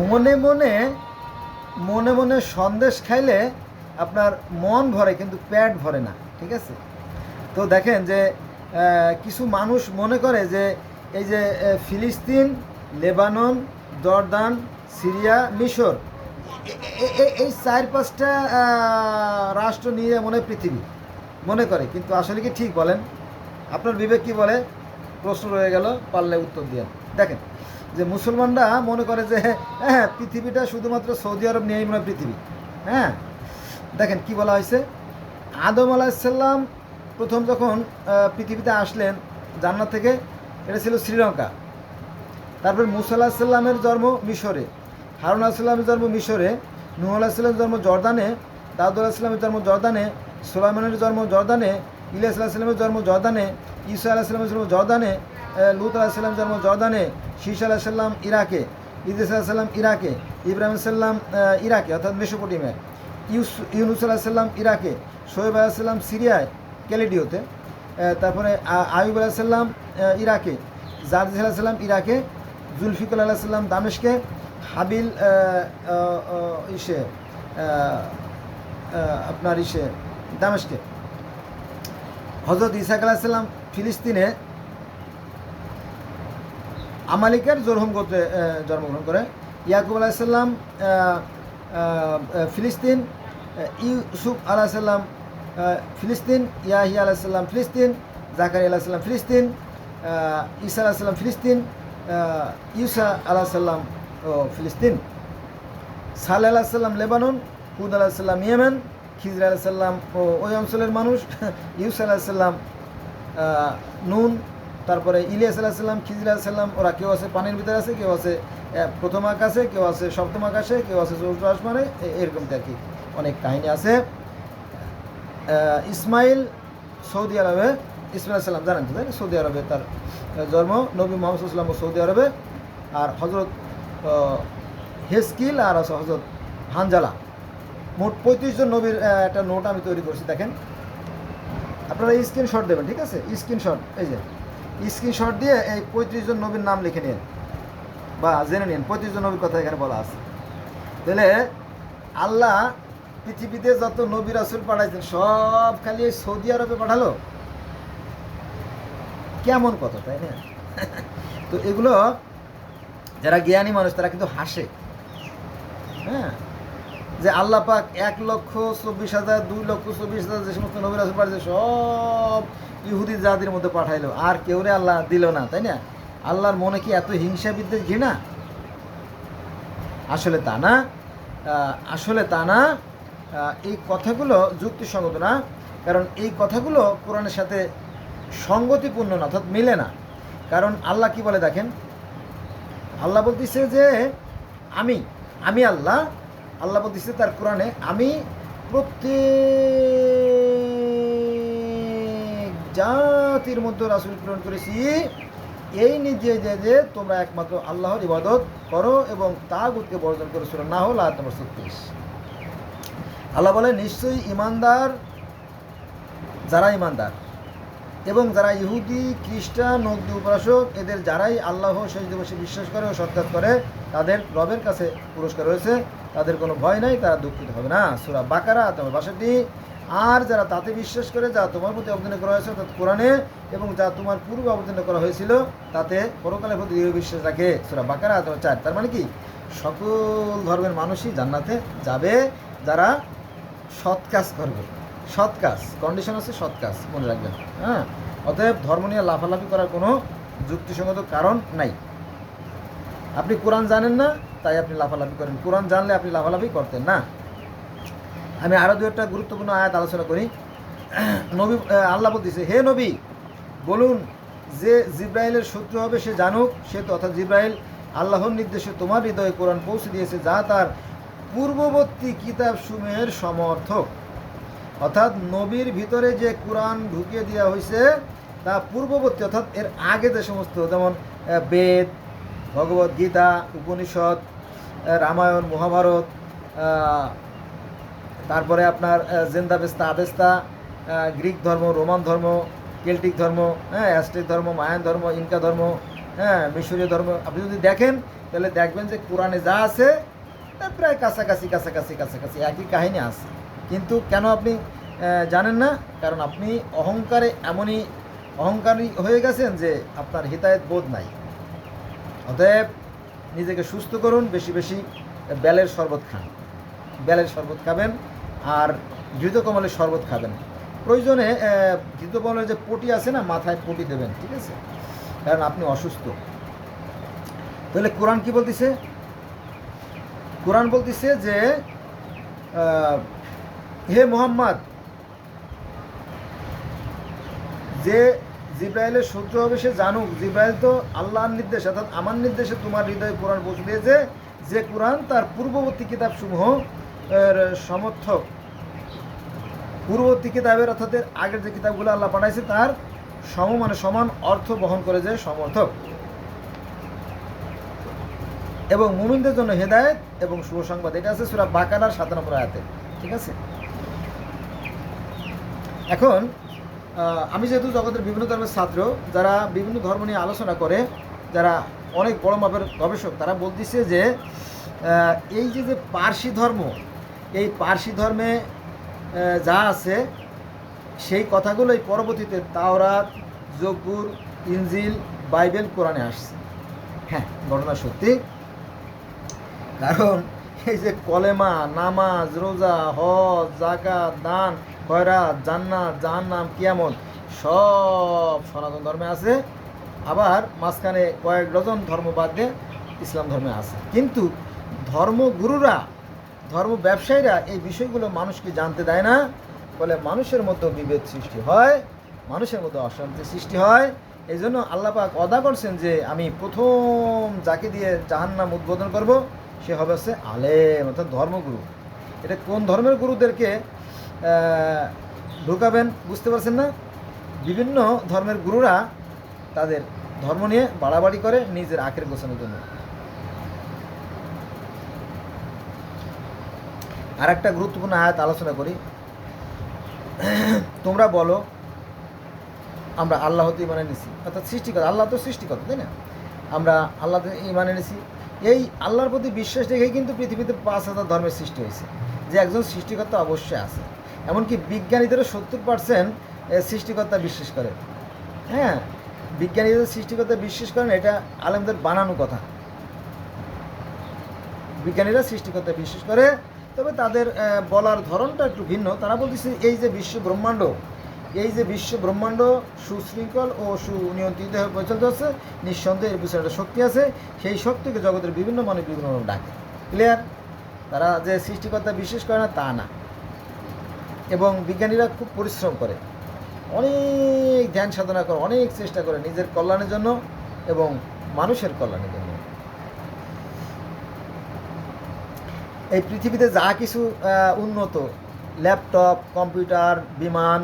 মনে মনে মনে মনে সন্দেশ খাইলে আপনার মন ভরে, কিন্তু পেট ভরে না, ঠিক আছে? তো দেখেন যে কিছু মানুষ মনে করে যে, এই যে ফিলিস্তিন, লেবানন, জর্দান, সিরিয়া, মিশর এই চার পাঁচটা রাষ্ট্র নিয়ে মনে পৃথিবী, মনে করে, কিন্তু আসলে কি ঠিক বলেন? আপনার বিবেক কি বলে? প্রশ্ন রয়ে গেল, পারলে উত্তর দিয়ে। দেখেন যে মুসলমানরা মনে করে যে হ্যাঁ পৃথিবীটা শুধুমাত্র সৌদি আরব নিয়েই মনে পৃথিবী। হ্যাঁ? দেখেন কি বলা হয়েছে? আদম আলাহিসাল্লাম প্রথম যখন পৃথিবীতে আসলেন, জান্নাত থেকে, এটা ছিল শ্রীলঙ্কা। তারপর মুসা জন্ম মিশরে, হারুন আলাহিসাল্লামের জন্ম মিশরে, নুহ আলাহিসাল্লামের জন্ম জর্দানে, দাউদ আলাহিসাল্লামের জন্ম জর্দানে, সোলাইমানের জন্ম জর্দানে, ইলিয়াস আলাহিসাল্লামের জন্ম জর্দানে, ঈসা আলাহিসাল্লামের জন্ম জর্দানে লুত আলাহিসাল্লামের জন্ম জর্দানে শীষ আলাহিসাল্লাম ইরাকে ইদিস আলাহিসাল্লাম ইরাকে, ইব্রাহিম সাল্লাম ইরাকে, অর্থাৎ মেসোপটিমিয়ায় ইউস, ইউনুস আলাহিসাল্লাম ইরাকে, শোয়েব আলাহিসাল্লাম সিরিয়ায়, ক্যালিডিওতে তারপরে আয়ুব আলাহিসাল্লাম ইরাকে জাদিস আলাহিসাল্লাম ইরাকে জুলফিকুল আলাহিসাল্লাম দামেশকে, হাবিল ইসে আপনার ইসে, দামেশকে। হজরত ইসাক আলাহিসাল্লাম ফিলিস্তিনে আমালিকের জোরহম গোত্রে জন্মগ্রহণ করে। ইয়াকুব আলাহিসাল্লাম ফিলিস্তিন। ইউসুফ আলাহিসাল্লাম ফিলিস্তিন। ইয়াহিয়া আলাহিসাল্লাম ফিলিস্তিন। জাকারি আলাহিসাল্লাম ফিলিস্তিন। ঈসা আলাহিসাল্লাম ফিলিস্তিন। ইউসা আলাহিসাল্লাম ও ফিলিস্তিন। সালে আলাহিসাল্লাম লেবানন, হুদ আলাহিসাল্লাম ইয়েমেন, খিজর আলাহিসাল্লাম ও ওই অঞ্চলের মানুষ। ইউসা আলাহিসাল্লাম নুন তারপরে ইলিয়াস আলাহিসাল্লাম খিজির আলাহিসাল্লাম ওরা কেউ আছে পানির ভিতরে আছে, কেউ আছে প্রথম আকাশে, কেউ আছে সপ্তম আকাশে, কেউ আছে চতুর্থ আসমানে এরকম আর কি অনেক কাহিনী আছে। ইসমাইল সৌদি আরবে, ইসমাইল সাল্লাম জানেন তো, তাই না? সৌদি আরবে তার জন্ম, নবী মোহাম্মদ সাল্লাম সৌদি আরবে। আর হজরত হেসকিল আর আছে হজরত হানজালা। মোট পঁয়ত্রিশ জন নবীর একটা নোট আমি তৈরি করছি, দেখেন। আপনারা স্ক্রিনশট দেবেন, ঠিক আছে? স্ক্রিনশট, এই যে। স্ক্রিনশট দিয়ে এই পঁয়ত্রিশ জন নবীর নাম লিখে নিন বা জেনে নিন পঁয়ত্রিশ জন নবীর কথা এখানে বলা আছে। তাহলে আল্লাহ পৃথিবীতে যত নবী রাসুল পাঠাইছেন, সব খালি সৌদি আরবে পাঠালো? কেমন কথা, তাই না? তো এগুলো যারা জ্ঞানী মানুষ, তারা কিন্তু হাসে। হ্যাঁ? যে আল্লাহ পাক এক লক্ষ চব্বিশ হাজার, দুই লক্ষ চব্বিশ হাজার যে সমস্ত নবী রাসুল পাঠিয়েছে সব ইহুদি জাতির মধ্যে পাঠাইলো। আর কেউ রে আল্লাহ দিল না, তাই না? আল্লাহর মনে কি এত হিংসা বিদ্বেষ ঘৃণা? আসলে তা না। আসলে তা না। এই কথাগুলো যুক্তিসঙ্গত না, কারণ এই কথাগুলো কোরআনের সাথে সঙ্গতিপূর্ণ না, অর্থাৎ মিলে না। কারণ আল্লাহ কি বলে দেখেন? আল্লাহ বলতেছে যে, আমি আমি আল্লাহ আল্লাহ বলতেছে তার কোরআনে, আমি প্রত্যেক জাতির মধ্যে রাসুল প্রেরণ করেছি। এই নিজে যে যে তোমরা একমাত্র আল্লাহর ইবাদত করো এবং তাগুতকে বর্জন করো, সুরা না হল আয়াত নম্বর ছত্রিশ। আল্লাহ বলে নিশ্চয়ই ইমানদার, যারা ইমানদার এবং যারা ইহুদি, খ্রিস্টান নগ্দি উপাসক এদের যারাই আল্লাহ শেষ দিবসে বিশ্বাস করে ও সৎকার করে, তাদের রবের কাছে পুরস্কার রয়েছে। তাদের কোনো ভয় নাই, তারা দুঃখিত হবে না। সুরা বাকারা তোমার বাসাটি আর যারা তাতে বিশ্বাস করে যা তোমার প্রতি অবদান করা হয়েছে, অর্থাৎ কোরআনে এবং যা তোমার পূর্বে অবদান করা হয়েছিল, তাতে পরকালের প্রতি দৃঢ় বিশ্বাস রাখে। সুরা বাকারা তোমার চার। তার মানে কি? সকল ধর্মের মানুষই জান্নাতে যাবে, যারা সৎ কাজ করবে। সৎ কাজ কন্ডিশন আছে সৎ কাজ, মনে রাখবেন। হ্যাঁ? অতএব ধর্ম নিয়ে লাফালাফি করার কোনো যুক্তিসঙ্গত কারণ নাই। আপনি কোরআন জানেন না, তাই আপনি লাফালাফি করেন। কোরআন জানলে আপনি লাফালাফি করতেন না। আমি আরও দু একটা গুরুত্বপূর্ণ আয়াত আলোচনা করি। নবী আল্লাহ বলতেছে, হে নবী, বলুন যে জিব্রাইলের শত্রু হবে সে জানুক, সে তো অর্থাৎ জিব্রাইল আল্লাহর নির্দেশে তোমার হৃদয়ে কোরআন পৌঁছে দিয়েছে, যা তার পূর্ববর্তী কিতাব সমূহের সমর্থক। অর্থাৎ নবীর ভিতরে যে কোরআন ঢুকিয়ে দেওয়া হয়েছে, তা পূর্ববর্তী, অর্থাৎ এর আগে যে সমস্ত, যেমন বেদ, ভগবদ্গীতা, উপনিষদ রামায়ণ, মহাভারত তারপরে আপনার আহ, জেন্দাবেস্তা আবেস্তা গ্রিক ধর্ম রোমান ধর্ম কেল্টিক ধর্ম হ্যাঁ অ্যাস্টেক ধর্ম মায়ান ধর্ম ইনকা ধর্ম হ্যাঁ মিশরীয় ধর্ম। আপনি যদি দেখেন তাহলে দেখবেন যে কোরআনে যা আছে প্রায় কাছাকাছি কাছাকাছি কাছাকাছি একই কাহিনী আছে। কিন্তু কেন আপনি জানেন না? কারণ আপনি অহংকারে এমনই অহংকারী হয়ে গেছেন যে আপনার হিতায়ত বোধ নাই। অতএব নিজেকে সুস্থ করুন বেশি বেশি বেলের শরবত খান। বেলের শরবত খাবেন আর ঘৃত কমলের শরবত খাবেন। প্রয়োজনে ঘৃত কমলের যে পটি আছে না, মাথায় পটি দেবেন, ঠিক আছে? কারণ আপনি অসুস্থ। তাহলে কোরআন কি বলতেছে? কোরআন বলতেছে যে হে মোহাম্মদ, যে জিব্রাইলের শত্রু হবে সে জানুক। জিব্রাইল তো আল্লাহর নির্দেশ, অর্থাৎ আমার নির্দেশে তোমার হৃদয়ে কোরআন পৌঁছে দিয়েছে যে কোরআন তার পূর্ববর্তী কিতাব সমূহ এর সমর্থক পূর্ববর্তী কিতাবের অর্থাৎ আগের যে কিতাবগুলো আল্লাহ পাঠাইছে তার সম মানে সমান অর্থ বহন করে যে সমর্থক। এবং মুমিনদের জন্য হেদায়েত এবং শুভ সংবাদ, এটা আছে সুরা বাকারার সাত নম্বর আয়াতে, ঠিক আছে? এখন আমি যেহেতু জগতের বিভিন্ন ধর্মের ছাত্র, যারা বিভিন্ন ধর্ম নিয়ে আলোচনা করে, যারা অনেক বড় মাপের গবেষক, তারা বলতেছে যে এই যে যে পার্সি ধর্ম এই পার্সি ধর্মে যা আছে, সেই কথাগুলোই পরবর্তীতে তাওরাত জব্বুর ইঞ্জিল বাইবেল, কোরআনে আসছে। হ্যাঁ ঘটনা সত্যি। কারণ এই যে কলেমা, নামাজ, রোজা, হজ জাকাত দান, খয়রাত, জান্নাত, জাহান্নাম, কিয়ামত, সব সনাতন ধর্মে আছে। আবার মাঝখানে কয়েক ডজন ধর্ম বাদ দিয়ে ইসলাম ধর্মে আছে। কিন্তু ধর্মগুরুরা ধর্ম ব্যবসায়ীরা এই বিষয়গুলো মানুষকে জানতে দেয় না। ফলে মানুষের মধ্যে বিভেদ সৃষ্টি হয়, মানুষের মধ্যে অশান্তি সৃষ্টি হয়। এই জন্য আল্লাপাক অদা করছেন যে, আমি প্রথম যাকে দিয়ে জাহান্নাম উদ্বোধন করব, সে হবে হচ্ছে আলেম, অর্থাৎ ধর্মগুরু। এটা কোন ধর্মের গুরুদেরকে ঢুকাবেন বুঝতে পারছেন না? বিভিন্ন ধর্মের গুরুরা তাদের ধর্ম নিয়ে বাড়াবাড়ি করে নিজের আখের গোছানোর জন্য। আর একটা গুরুত্বপূর্ণ আয়াত আলোচনা করি। তোমরা বলো, আমরা আল্লাহ হতে ইমানে নিছি অর্থাৎ সৃষ্টিকর্তা, আল্লাহ তো সৃষ্টিকর্তা, তাই না? আমরা আল্লাহ ইমানে নিছি এই আল্লাহর প্রতি বিশ্বাস রেখেই কিন্তু পৃথিবীতে পাঁচ হাজার ধর্মের সৃষ্টি হয়েছে, যে একজন সৃষ্টিকর্তা অবশ্যই আছে। এমনকি বিজ্ঞানীদেরও সত্তর পার্সেন্ট সৃষ্টিকর্তা বিশ্বাস করে। হ্যাঁ বিজ্ঞানীদের সৃষ্টিকর্তা বিশ্বাস করেন, এটা আলেমদের বানানো কথা। বিজ্ঞানীরা সৃষ্টিকর্তা বিশ্বাস করে তবে তাদের বলার ধরনটা একটু ভিন্ন। তারা বলতেছে, এই যে বিশ্ব ব্রহ্মাণ্ড, এই যে বিশ্ব ব্রহ্মাণ্ড সুশৃঙ্খল ও সুনিয়ন্ত্রিত পরিচালিত হচ্ছে, নিঃসন্দেহে এর পিছনে একটা শক্তি আছে, সেই শক্তিকে জগতের বিভিন্ন মানুষ বিভিন্ন ডাকে। ক্লিয়ার তারা যে সৃষ্টিকর্তা বিশ্বাস করে না, তা না। এবং বিজ্ঞানীরা খুব পরিশ্রম করে। অনেক ধ্যান সাধনা করে, অনেক চেষ্টা করে নিজের কল্যাণের জন্য এবং মানুষের কল্যাণের জন্য। এই পৃথিবীতে যা কিছু উন্নত, ল্যাপটপ, কম্পিউটার, বিমান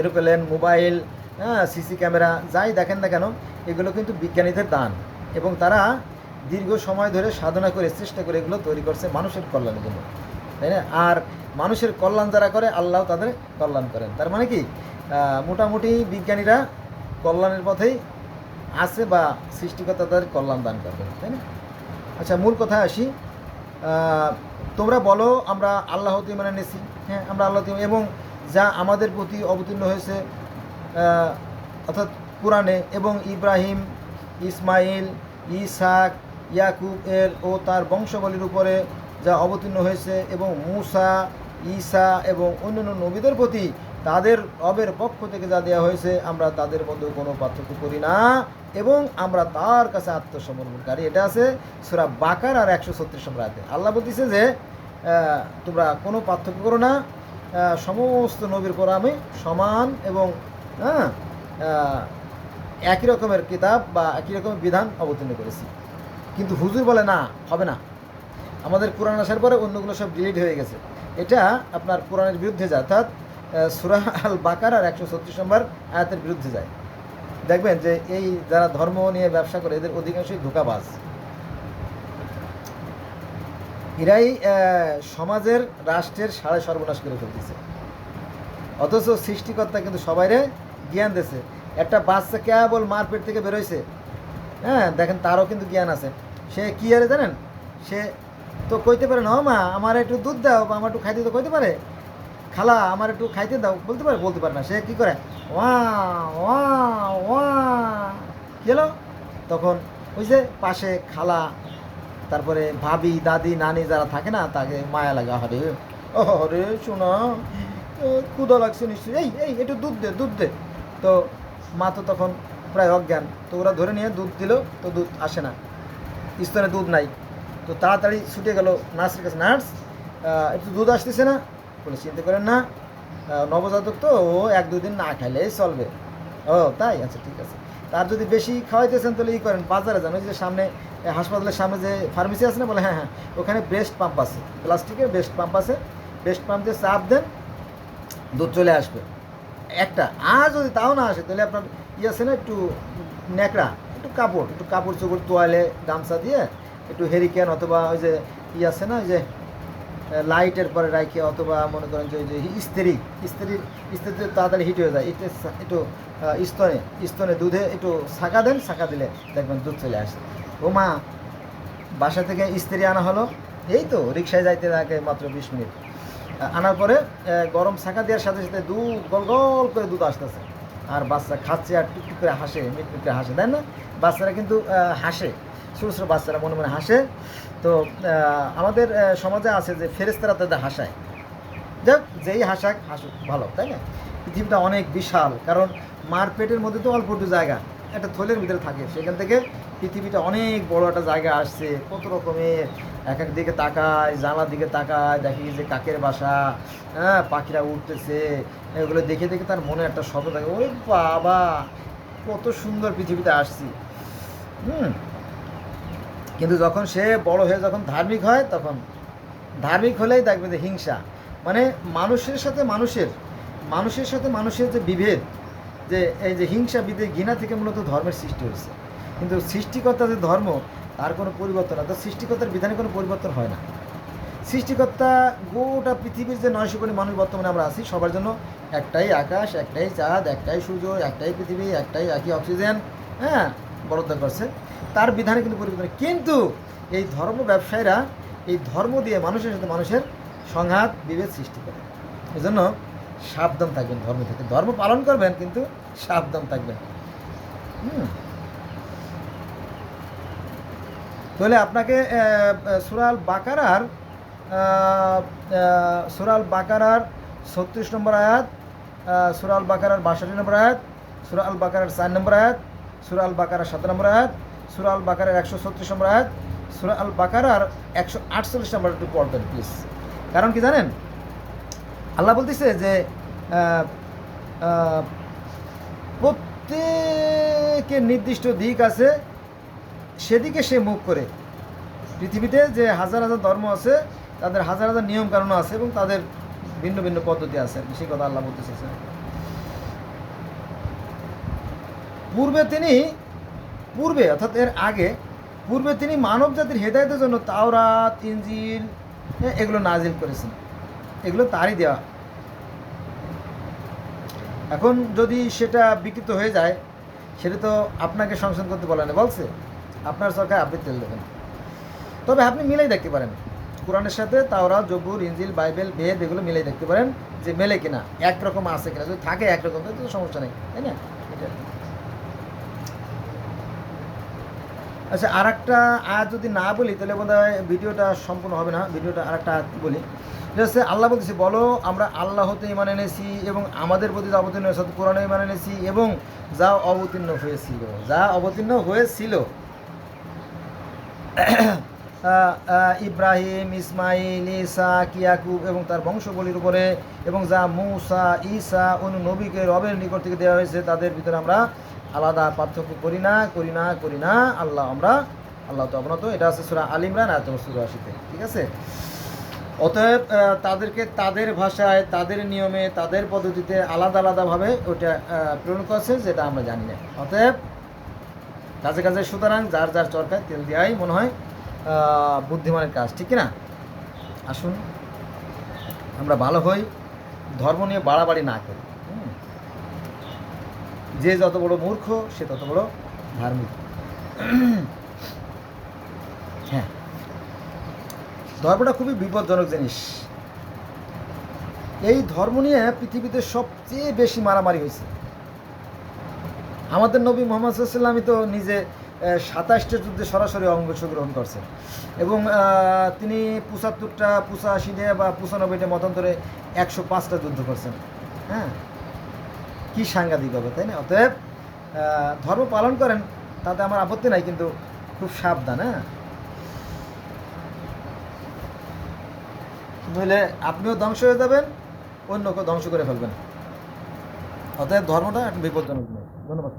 এরোপ্লেন, মোবাইল হ্যাঁ সিসি ক্যামেরা, যাই দেখেন না কেন, এগুলো কিন্তু বিজ্ঞানীদের দান। এবং তারা দীর্ঘ সময় ধরে সাধনা করে, চেষ্টা করে এগুলো তৈরি করছে মানুষের কল্যাণের জন্য। তাই না? আর মানুষের কল্যাণ যারা করে, আল্লাহ তাদের কল্যাণ করেন। তার মানে কি? মোটামুটি বিজ্ঞানীরা কল্যাণের পথেই আছে বা সৃষ্টিকর্তা তাদের কল্যাণ দান করবেন, তাই না? আচ্ছা মূল কথায় আসি। তোমরা বলো, আমরা আল্লাহ মানে নেছি। হ্যাঁ আমরা আল্লাহ এবং যা আমাদের প্রতি অবতীর্ণ হয়েছে অর্থাৎ কোরআনে, এবং ইব্রাহিম, ইসমাইল, ইসাক, ইয়াকুব এর ও তার বংশবলীর উপরে যা অবতীর্ণ হয়েছে, এবং মুসা, ঈসা এবং অন্যান্য নবীদের প্রতি তাদের রবের পক্ষ থেকে যা দেওয়া হয়েছে, আমরা তাদের মধ্যে কোনো পার্থক্য করি না এবং আমরা তার কাছে আত্মসমর্পণকারী এটা আছে সুরা বাকার আর একশো ছত্রিশ আয়াতে। আল্লাহ বলতেছে যে তোমরা কোনো পার্থক্য করো না সমস্ত নবীর পর আমি সমান এবং হ্যাঁ একই রকমের কিতাব বা একই রকমের বিধান অবতীর্ণ করেছি। কিন্তু হুজুর বলে, না, হবে না। আমাদের কোরআন আসার পরে অন্যগুলো সব ডিলিট হয়ে গেছে। এটা আপনার কোরআনের বিরুদ্ধে যায় অর্থাৎ সুরাহ আল বাকার আর একশো ছত্রিশ নম্বর আয়াতের বিরুদ্ধে যায়। দেখবেন যে এই যারা ধর্ম নিয়ে ব্যবসা করে, এদের অধিকাংশই ধোকাবাজ। এরাই সমাজের রাষ্ট্রের সাড়ে সর্বনাশ করে ফেলতেছে। অথচ সৃষ্টিকর্তা কিন্তু সবাইরে জ্ঞান দিয়েছে। একটা বাচ্চা কেবল মারপেট থেকে বেরোইছে। হ্যাঁ দেখেন তারও কিন্তু জ্ঞান আছে। সে কি আরে জানেন? সে তো কইতে পারে, না মা, আমার একটু দুধ দাও, বা আমার একটু খাইতে তো কইতে পারে? খালা, আমার একটু খাইতে দাও। বলতে পারে বলতে পারে না। সে কি করে? ওয়া ওয়া ওয়া। হলো? তখন ওই যে পাশে খালা, তারপরে ভাবি, দাদি, নানি যারা থাকে না, তাকে মায়া লাগা হবে ও রে শোনা ক্ষুদা লাগছে নিশ্চয়ই। এই এই, একটু দুধ দে দুধ দে। তো মা তো তখন প্রায় অজ্ঞান। তো ওরা ধরে নিয়ে দুধ দিল, তো দুধ আসে না। স্তনে দুধ নাই। তো তাড়াতাড়ি ছুটে গেল নার্সের কাছে। নার্স একটু দুধ আসতেছে না। বলে চিন্তা করেন না। নবজাতক তো ও এক দুদিন না খাইলেই চলবে। ও, তাই? আচ্ছা ঠিক আছে। তার যদি বেশি খাওয়াইতেছেন তাহলে ই করেন, বাজারে যান। ওই যে সামনে হাসপাতালের সামনে যে ফার্মেসি আছে না বলে হ্যাঁ হ্যাঁ ওখানে ব্রেস্ট পাম্প আছে। প্লাস্টিকের ব্রেস্ট পাম্প আছে। ব্রেস্ট পাম্প দিয়ে চাপ দেন, দুধ চলে আসবে। একটা, আর যদি তাও না আসে, তাহলে আপনার ই আছে না একটু ন্যাকড়া, একটু কাপড় একটু কাপড় চোপড় তোয়ালে গামছা দিয়ে একটু হেরিকেন অথবা ওই যে ই আছে না, ওই যে লাইটের পরে রাখে অথবা মনে করেন যে ইস্ত্রি ইস্ত্রির ইস্ত্রিতে তাড়াতাড়ি হিট হয়ে যায়। এতে একটু স্তনে স্তনে দুধে একটু শাঁকা দেন শাঁকা দিলে দেখবেন দুধ চলে আসে। ও মা, বাসা থেকে ইস্ত্রি আনা হলো। এই তো, রিক্সায় যাইতে লাগে মাত্র বিশ মিনিট। আনার পরে গরম শাঁকা দেওয়ার সাথে সাথে দুধ গল গল করে দুধ আসতেছে। আর বাচ্চা খাচ্ছে আর টুকটুক করে হাসে, মিটমিট করে হাসে, তাই না? বাচ্চারা কিন্তু হাসে। ছোটো ছোটো বাচ্চারা মনে মনে হাসে। তো আমাদের সমাজে আছে যে ফেরেস্তারা তাদের হাসায়। যাক, যেই হাসাক, হাসুক, ভালো, তাই না? পৃথিবীটা অনেক বিশাল, কারণ মার পেটের মধ্যে তো অল্প একটু জায়গা। একটা থলের ভিতরে থাকে। সেখান থেকে পৃথিবীটা অনেক বড় একটা জায়গা আসছে। কত রকমের এক এক দিকে তাকায়, জানলার দিকে তাকায়, দেখি যে কাকের বাসা হ্যাঁ পাখিরা উঠতেছে এগুলো দেখে দেখে তার মনে একটা শব্দ থাকে। ওরে বাবা, কত সুন্দর পৃথিবীতে আসছি। হুম। কিন্তু যখন সে বড় হয়ে যখন ধার্মিক হয়, তখন ধার্মিক হলেই দেখবে যে হিংসা। মানে মানুষের সাথে মানুষের মানুষের সাথে মানুষের যে বিভেদ যে এই যে হিংসা বিধে ঘৃণা থেকে মূলত ধর্মের সৃষ্টি হয়েছে। কিন্তু সৃষ্টিকর্তা যে ধর্ম, তার কোনো পরিবর্তন তো সৃষ্টিকর্তার বিধানে কোনো পরিবর্তন হয় না। সৃষ্টিকর্তা গোটা পৃথিবীর যে নয়শো কোটি মানুষ বর্তমানে আমরা আছি, সবার জন্য একটাই আকাশ, একটাই চাঁদ, একটাই সূর্য, একটাই পৃথিবী, একটাই একই অক্সিজেন হ্যাঁ বরাদ্দ করছে। তার বিধানে কিন্তু পরিবর্তন কিন্তু এই ধর্ম ব্যবসায়ীরা এই ধর্ম দিয়ে মানুষের সাথে মানুষের সংঘাত, বিভেদ সৃষ্টি করে। এই জন্য সাবধান থাকবেন, ধর্ম থেকে ধর্ম পালন করবেন, কিন্তু সাবধান থাকবেন। হুম। তাহলে আপনাকে সুরাল বাকারার সুরাল বাকারার ছত্রিশ নম্বর আয়াত সুরাল বাকারার বাষট্টি নম্বর আয়াত, সুরাল বাকারার চার নম্বর আয়াত, সুরাল বাকারার সাত নম্বর আয়াত, সুরাল বাকারার একশো ছত্রিশ নম্বর আয়াত, সুরাল বাকারার একশো আটচল্লিশ নম্বর একটু পড়বেন প্লিজ কারণ কি জানেন? আল্লাহ বলতেছে যে প্রত্যেকের নির্দিষ্ট দিক আছে, সেদিকে সে মুখ করে। পৃথিবীতে যে হাজার হাজার ধর্ম আছে, তাদের হাজার হাজার নিয়ম কানুন আছে এবং তাদের ভিন্ন ভিন্ন পদ্ধতি আছে। সেই কথা আল্লাহ বলতে চেয়েছেন পূর্বে তিনি, পূর্বে, অর্থাৎ এর আগে, পূর্বে তিনি মানব জাতির হেদায়তের জন্য তাওরাত ইঞ্জিল এগুলো নাজিল করেছেন। এগুলো তারই দেওয়া। এখন যদি সেটা বিকৃত হয়ে যায়, সেটা তো আপনাকে সংশোধন করতে বলে না বলছে, আপনার সরকার আপনি তেল দেবেন। তবে আপনি মিলাই দেখতে পারেন। কোরআনের সাথে তাওরা জবুর ইঞ্জিল বাইবেল, বেদ, এগুলো মিলাই দেখতে পারেন যে মেলে কিনা, একরকম আছে কিনা। যদি থাকে একরকম তো সমস্যা নেই, তাই না? এটা আচ্ছা আর একটা আয়াত যদি না বলি, তাহলে বোধ ভিডিওটা সম্পূর্ণ হবে না। ভিডিওটা আর একটা বলি। হচ্ছে আল্লাহ বলতেছি, বলো, আমরা আল্লাহ হতে ইমান এনেছি এবং আমাদের প্রতি যা অবতীর্ণ হয়েছে কোরআনে ইমান এনেছি এবং যা অবতীর্ণ হয়েছিল, যা অবতীর্ণ হয়েছিল। ইব্রাহিম, ইসমাইল ইসা কিয়াকুব এবং তার বংশবলির উপরে এবং যা মুসা, ঈসা অনু নবীকে রবের নিকট থেকে দেওয়া হয়েছে, তাদের ভিতরে আমরা আলাদা পার্থক্য করি না করি না করি না। আল্লাহ, আমরা আল্লাহ তো অবনত। এটা আছে সুরা আলিমরান আয়াত সুরা আশিতে। ঠিক আছে? অতএব তাদেরকে তাদের ভাষায়, তাদের নিয়মে, তাদের পদ্ধতিতে আলাদা আলাদাভাবে ওটা প্রেরণ করছে যেটা আমরা জানি না। অতএব, কাজে কাজে সুতরাং যার যার চরকায় তেল দেওয়াই মনে হয় বুদ্ধিমানের কাজ, ঠিক না আসুন, আমরা ভালো হই, ধর্ম নিয়ে বাড়াবাড়ি না করি। যে যত বড় মূর্খ, সে তত বড় ধার্মিক। ধর্মটা খুবই বিপজ্জনক জিনিস। এই ধর্ম নিয়ে পৃথিবীতে সবচেয়ে বেশি মারামারি হয়েছে। আমাদের নবী মোহাম্মদ সাল্লামই তো নিজে সাতাশটা যুদ্ধে সরাসরি অংশগ্রহণ করছেন। এবং তিনি পঁচাত্তরটা, পঁচাশিটা বা পঁচানব্বইটা মতান্তরে একশো পাঁচটা যুদ্ধ করছেন। হ্যাঁ? কি সাংঘাতিক হবে, তাই না? অতএব ধর্ম পালন করেন, তাতে আমার আপত্তি নাই, কিন্তু খুব সাবধান হ্যাঁ? নইলে আপনিও ধ্বংস হয়ে যাবেন অন্যকে ধ্বংস করে ফেলবেন অতএব ধর্মটা একটা বিপজ্জনক নয় ধন্যবাদ।